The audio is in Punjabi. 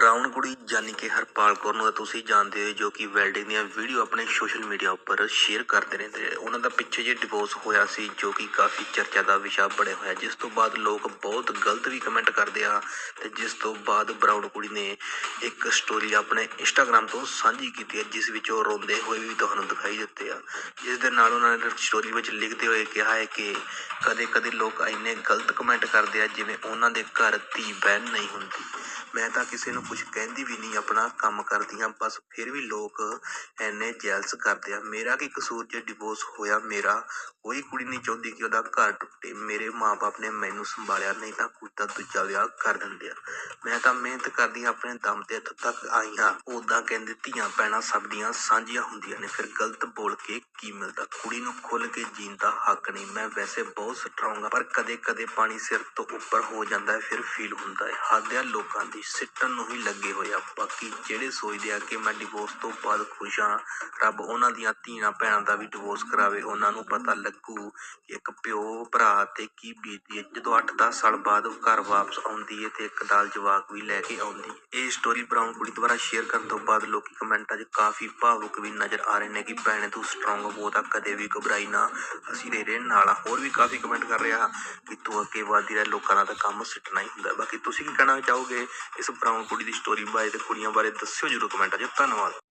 ਬਰਾਊਨ ਕੁੜੀ ਯਾਨੀ ਕਿ ਹਰਪਾਲ ਕੌਰ ਨੂੰ ਤਾਂ ਤੁਸੀਂ ਜਾਣਦੇ ਹੋ ਜੋ ਕਿ ਵੈਲਡਿੰਗ ਦੀਆਂ ਵੀਡੀਓ ਆਪਣੇ ਸੋਸ਼ਲ ਮੀਡੀਆ ਉੱਪਰ ਸ਼ੇਅਰ ਕਰਦੇ ਰਹਿੰਦੇ ਨੇ ਉਹਨਾਂ ਦਾ ਪਿੱਛੇ ਜੇ ਡਿਵੋਰਸ ਹੋਇਆ ਸੀ, ਜੋ ਕਿ ਕਾਫੀ ਚਰਚਾ ਦਾ ਵਿਸ਼ਾ ਬਣਿਆ ਹੋਇਆ। ਜਿਸ ਤੋਂ ਬਾਅਦ ਲੋਕ ਬਹੁਤ ਗਲਤ ਵੀ ਕਮੈਂਟ ਕਰਦੇ ਆ ਤੇ ਜਿਸ ਤੋਂ ਬਾਅਦ ਬਰਾਊਨ ਕੁੜੀ ਨੇ ਇੱਕ ਸਟੋਰੀ ਆਪਣੇ ਇੰਸਟਾਗ੍ਰam ਤੋਂ ਸਾਂਝੀ ਕੀਤੀ ਹੈ, ਜਿਸ ਵਿੱਚ ਉਹ ਰੋਂਦੇ ਹੋਏ ਵੀ ਤੁਹਾਨੂੰ ਦਿਖਾਈ ਦਿੱਤੇ ਆ। ਜਿਸ ਦੇ ਨਾਲ ਉਹਨਾਂ ਨੇ ਸਟੋਰੀ ਵਿੱਚ ਲਿਖਦੇ ਹੋਏ ਕਿਹਾ ਹੈ ਕਿ ਕਦੇ ਕਦੇ ਲੋਕ ਇੰਨੇ ਗਲਤ ਕਮੈਂਟ ਕਰਦੇ ਆ ਜਿਵੇਂ ਉਹਨਾਂ ਦੇ ਘਰ ਧੀ ਬਹਿਨ ਨਹੀਂ ਹੁੰਦੀ। ਮੈਂ ਤਾਂ ਕਿਸੇ ਨੂੰ ਕੁਝ ਕਹਿੰਦੀ ਵੀ ਨਹੀਂ, ਆਪਣਾ ਕੰਮ ਕਰਦੀ ਹਾਂ ਬਸ ਫਿਰ ਵੀ ਲੋਕ ਐਨੇ ਜੈਲਸ ਕਰਦੇ ਆ। ਮੇਰਾ ਕੀ ਕਸੂਰ ਜੇ ਡਿਵੋਰਸ ਹੋਇਆ ਮੇਰਾ? ਕੋਈ ਕੁੜੀ ਨਹੀਂ ਚਾਹੁੰਦੀ ਕਿ ਉਹਦਾ ਘਰ ਟੁੱਟੇ। ਮੇਰੇ ਮਾਪੇ ਨੇ ਮੈਨੂੰ ਸੰਭਾਲਿਆ, ਨਹੀਂ ਤਾਂ ਕੋਈ ਤਾਂ ਦੂਜਾ ਵਿਆਹ ਕਰ ਦਿੰਦੇ ਆ। ਮੈਂ ਤਾਂ ਮਿਹਨਤ ਕਰਦੀ, ਆਪਣੇ ਦਮ ਤੇ ਇੱਥੋਂ ਤੱਕ ਆਈ ਹਾਂ। ਉਦਾਂ ਕਹਿੰਦੇ, ਧੀਆਂ ਭੈਣਾਂ ਸਭ ਦੀਆਂ ਸਾਂਝੀਆਂ ਹੁੰਦੀਆਂ ਨੇ। ਫਿਰ ਗਲਤ ਬੋਲ ਕੇ ਕੀ ਮਿਲਦਾ? ਕੁੜੀ ਨੂੰ ਖੁੱਲ ਕੇ ਜੀਣ ਦਾ ਹੱਕ ਨਹੀਂ। ਮੈਂ ਵੈਸੇ ਬਹੁਤ ਸਟਰੋਂਗ ਆ ਪਰ ਕਦੇ ਕਦੇ ਪਾਣੀ ਸਿਰ ਤੋਂ ਉੱਪਰ ਹੋ ਜਾਂਦਾ ਹੈ, ਫਿਰ ਫੀਲ ਹੁੰਦਾ ਹੈ। ਹੱਦ ਲੋਕਾਂ ਦੀ, ਸਿੱਟਣ ਨੂੰ ਹੀ ਲੱਗੇ ਹੋਏ ਆ। ਬਾਕੀ ਜਿਹੜੇ ਸੋਚਦੇ ਆ ਕਿ ਮੈਂ ਡਿਵੋਰਸ ਤੋਂ ਬਾਅਦ ਖੁਸ਼ ਹਾਂ, ਰੱਬ ਉਹਨਾਂ ਦੀਆਂ ਧੀਆਂ ਭੈਣਾਂ ਦਾ ਵੀ ਡਿਵੋਰਸ ਕਰਾਵੇ, ਉਹਨਾਂ ਨੂੰ ਪਤਾ ਲੱਗੂ ਕਿ ਇੱਕ ਪਿਓ ਭਰਾ ਤੇ ਕੀ ਬੀਤਦੀ ਹੈ। ਜਦੋਂ 8-10 ਸਾਲ ਬਾਅਦ ਉਹ ਘਰ ਵਾਪਸ ਆਉਂਦੀ ਹੈ ਤੇ ਇੱਕ ਦਾਲ ਜਵਾਕ ਵੀ ਲੈ ਕੇ ਆਉਂਦੀ ਹੈ। ਇਹ ਸਟੋਰੀ ਬਰਾਊਨ ਕੁੜੀ ਦੁਆਰਾ ਸ਼ੇਅਰ ਕਰਨ ਤੋਂ ਬਾਅਦ ਲੋਕੀ ਕਮੈਂਟਾਂ 'ਚ ਕਾਫੀ ਭਾਵੁਕ ਵੀ ਨਜ਼ਰ ਆ ਰਹੇ ਨੇ ਕਿ ਭੈਣੇ ਤੂੰ ਸਟਰੋਂਗ ਹੋ ਤਾਂ ਕਦੇ ਵੀ ਘਬਰਾਈ ਨਾ। ਅਸੀਂ ਤੇਰੇ ਨਾਲ ਹੋਰ ਵੀ ਕਾਫੀ ਕਮੈਂਟ ਕਰ ਰਿਹਾ ਕਿ ਤੂੰ ਅੱਗੇ ਵਧਦੀ ਰਹਿ, ਲੋਕਾਂ ਦਾ ਤਾਂ ਕੰਮ ਸਿੱਟਣਾ ਹੀ ਹੁੰਦਾ। ਬਾਕੀ ਤੁਸੀਂ ਕੀ ਕਹਿਣਾ ਚਾਹੋਗੇ ਇਸ ਬਰਾਊਨ ਕੁੜੀ ਦੀ ਸਟੋਰੀ ਬਾਰੇ ਤੇ ਕੁੜੀਆਂ ਬਾਰੇ ਦੱਸਿਓ ਜਰੂਰ ਕਮੈਂਟਾਂ 'ਚ ਧੰਨਵਾਦ।